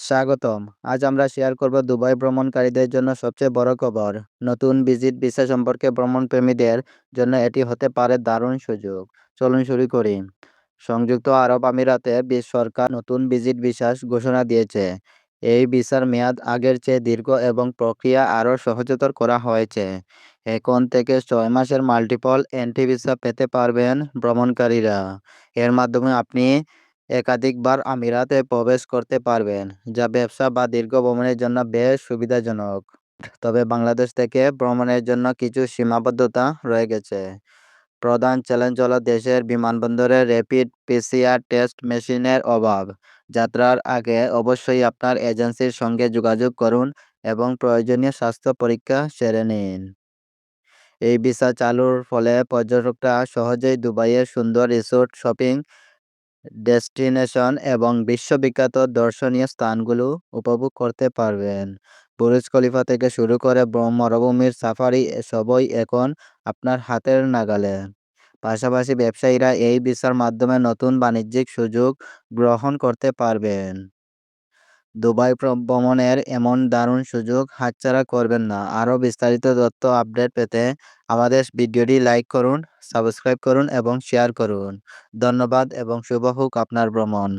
স্বাগতম। আজ আমরা শেয়ার করব দুবাই ভ্রমণকারীদের জন্য সবচেয়ে বড় খবর। নতুন ভিজিট ভিসা সম্পর্কে ভ্রমণপ্রেমীদের জন্য এটি হতে পারে দারুণ সুযোগ। চলুন শুরু করি। সংযুক্ত আরব আমিরাতে সরকার নতুন ভিজিট বিশ্বাস ঘোষণা দিয়েছে। এই ভিসার মেয়াদ আগের চেয়ে দীর্ঘ এবং প্রক্রিয়া আরও সহজতর করা হয়েছে। এখন থেকে ছয় মাসের মাল্টিপল এন্ট্রি ভিসা পেতে পারবেন ভ্রমণকারীরা। এর মাধ্যমে আপনি একাধিকবার আমিরাতে প্রবেশ করতে পারবেন, যা ব্যবসা বা দীর্ঘ ভ্রমণের জন্য বেশ সুবিধাজনক। তবে বাংলাদেশ থেকে ভ্রমণের জন্য কিছু সীমাবদ্ধতা রয়ে গেছে। প্রধান চ্যালেঞ্জ হল দেশের বিমানবন্দরে র্যাপিড পিসিআর টেস্ট মেশিনের অভাব। যাত্রার আগে অবশ্যই আপনার এজেন্সির সঙ্গে যোগাযোগ করুন এবং প্রয়োজনীয় স্বাস্থ্য পরীক্ষা সেরে নিন। এই ভিসা চালুর ফলে পর্যটকরা সহজেই দুবাইয়ের সুন্দর রিসোর্ট, শপিং ডেস্টিনেশন এবং বিশ্ববিখ্যাত দর্শনীয় স্থানগুলো উপভোগ করতে পারবেন। বুরুজ খলিফা থেকে শুরু করে মরুভূমির সাফারি সবই এখন আপনার হাতের নাগালে। পাশাপাশি ব্যবসায়ীরা এই ভিসার মাধ্যমে নতুন বাণিজ্যিক সুযোগ গ্রহণ করতে পারবেন। দুবাই ভ্রমণের এমন দারুণ সুযোগ হাতছাড়া করবেন না। আরও বিস্তারিত তথ্য আপডেট পেতে আমাদের ভিডিওটি লাইক করুন, সাবস্ক্রাইব করুন এবং শেয়ার করুন। ধন্যবাদ এবং শুভ হোক আপনার ভ্রমণ।